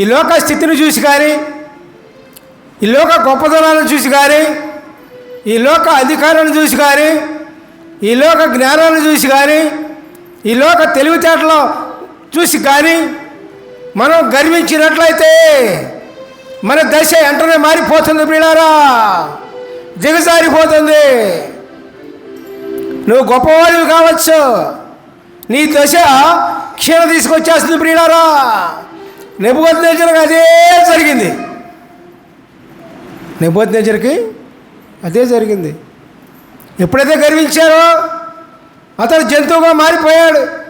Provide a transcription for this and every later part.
ఈ లోక స్థితిని చూసి కానీ ఈ లోక గొప్పతనాలను చూసి కానీ ఈ లోక అధికారాన్ని చూసి కానీ ఈ లోక జ్ఞానాన్ని చూసి కానీ ఈ లోక తెలివితేటలు చూసి కానీ మనం గర్వించినట్లయితే మన దశ వెంటనే మారిపోతుంది పిల్లారా దిగజారిపోతుంది. నువ్వు గొప్పవాడివి కావచ్చు. నీ దశ క్షీణ తీసుకొచ్చేస్తుంది ప్రియులారా. నెబ్బుకొద్దినచరికి అదే జరిగింది. నెబ్బుకొద్దినచరికి అదే జరిగింది. ఎప్పుడైతే గర్వించారో అతడు జంతువుగా మారిపోయాడు.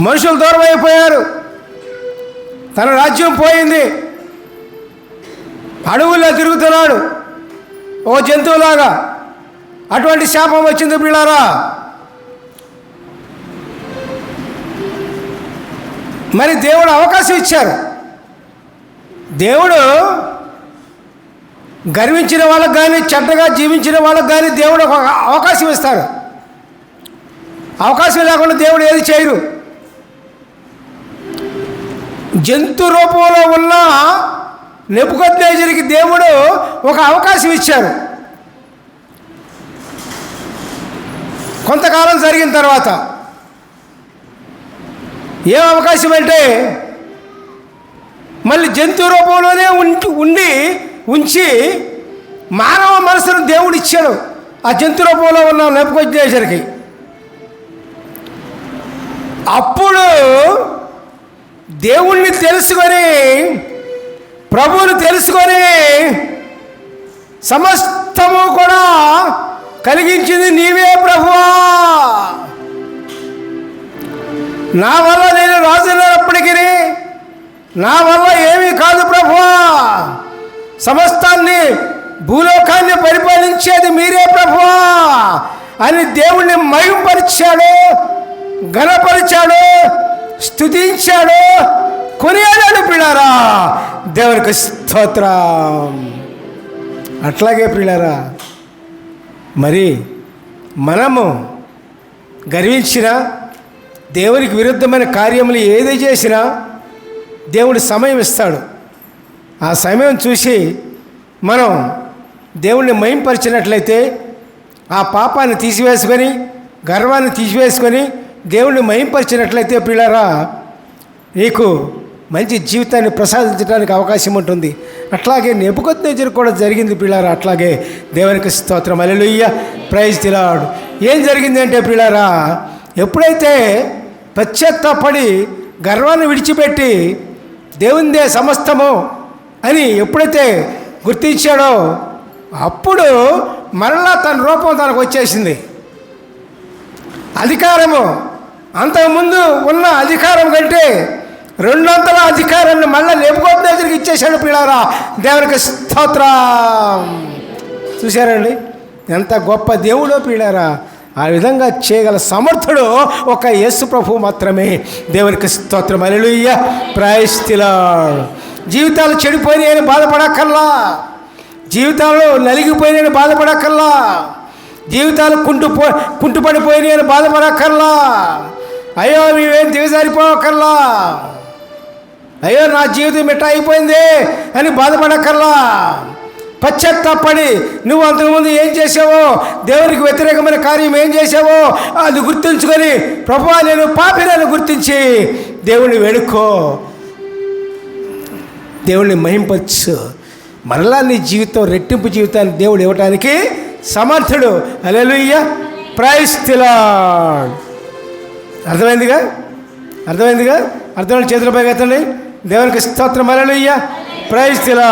మనుషులు దూరం అయిపోయారు. తన రాజ్యం పోయింది. అడవుల్లో తిరుగుతున్నాడు. ఓ జంతువులాగా. అటువంటి శాపం వచ్చింది పిల్లారా? మరి దేవుడు అవకాశం ఇచ్చారు. దేవుడు గర్వించిన వాళ్ళకు కానీ చెడ్డగా జీవించిన వాళ్ళకు కానీ దేవుడు ఒక అవకాశం ఇస్తారు. అవకాశం లేకుండా దేవుడు ఏది చేయరు. జంతు రూపంలో ఉన్న నెప్పుకొద్దేజరికి దేవుడు ఒక అవకాశం ఇచ్చారు. కొంతకాలం జరిగిన తర్వాత ఏం అవకాశం అంటే మళ్ళీ జంతు రూపంలోనే ఉండి ఉండి ఉంచి మానవ మనసును దేవుడు ఇచ్చాడు. ఆ జంతు రూపంలో ఉన్న నెప్పుకొచ్చేసరికి అప్పుడు దేవుణ్ణి తెలుసుకొని ప్రభువుని తెలుసుకొని సమస్తము కూడా కలిగించింది నీవే ప్రభువా. నా వల్ల నేను రాజులేనప్పటికీ నా వల్ల ఏమీ కాదు ప్రభువా సమస్తాన్ని భూలోకాన్ని పరిపాలించేది మీరే ప్రభువా అని దేవుణ్ణి మయంపరిచాడు గణపరిచాడు స్థుతించాడు కొనియాడాడు పిల్లారా. దేవునికి స్తోత్రం. అట్లాగే పిల్లారా మరి మనము గర్వించిన దేవునికి విరుద్ధమైన కార్యములు ఏది చేసినా దేవుడు సమయం ఇస్తాడు. ఆ సమయం చూసి మనం దేవుణ్ణి మయంపరిచినట్లయితే ఆ పాపాన్ని తీసివేసుకొని గర్వాన్ని తీసివేసుకొని దేవుణ్ణి మయంపరిచినట్లయితే పిల్లరా నీకు మంచి జీవితాన్ని ప్రసాదించడానికి అవకాశం ఉంటుంది. అట్లాగే నెప్పుకొద్దు కూడా జరిగింది పిల్లారా అట్లాగే దేవునికి స్తోత్రం. అలెలుయ్య ప్రైజ్ తిలాడు ఏం జరిగింది అంటే పిల్లారా ఎప్పుడైతే పశ్చాత్తాపడి గర్వాన్ని విడిచిపెట్టి దేవుందే సమస్తము అని ఎప్పుడైతే గుర్తించాడో అప్పుడు మరలా తన రూపం తనకు వచ్చేసింది. అధికారము అంతకుముందు ఉన్న అధికారం కంటే రెండొంతల అధికారాన్ని మళ్ళీ లేపుకోవడానికి ఇచ్చేశాడు పిల్లారా. దేవునికి స్తోత్రం. చూశారండి? ఎంత గొప్ప దేవుడో పిల్లారా. ఆ విధంగా చేయగల సమర్థుడు ఒక యేసు ప్రభు మాత్రమే. దేవునికి స్తోత్రం. అలెలుయ్య ప్రాయస్థిలా జీవితాలు చెడిపోయినాయని బాధపడక్కర్లా. జీవితాలు నలిగిపోయినాయని బాధపడక్కర్లా. జీవితాలు కుంటు కుంటుపడిపోయినాయని బాధపడక్కర్లా. అయ్యో మేమేం దిగజారిపోవక్కర్లా అయ్యో నా జీవితం మిట్ట అయిపోయింది అని బాధపడక్కర్లా. పశ్చాత్తాపడి నువ్వు అంతకుముందు ఏం చేసావో దేవునికి వ్యతిరేకమైన కార్యం ఏం చేసావో అది గుర్తుంచుకొని ప్రభా నేను పాపినని గుర్తించి దేవుణ్ణి వేడుకో. దేవుణ్ణి మహింపచ్చు మరలా నీ జీవితం రెట్టింపు జీవితాన్ని దేవుడు ఇవ్వటానికి సమర్థుడు. అలెలుయ్య ప్రైస్తిలా అర్థమైందిగా? అర్థమైందిగా? అర్థమైన చేతులపై ఎత్తండి. దేవునికి స్తోత్రం. అలెలుయ్య ప్రైస్తిలా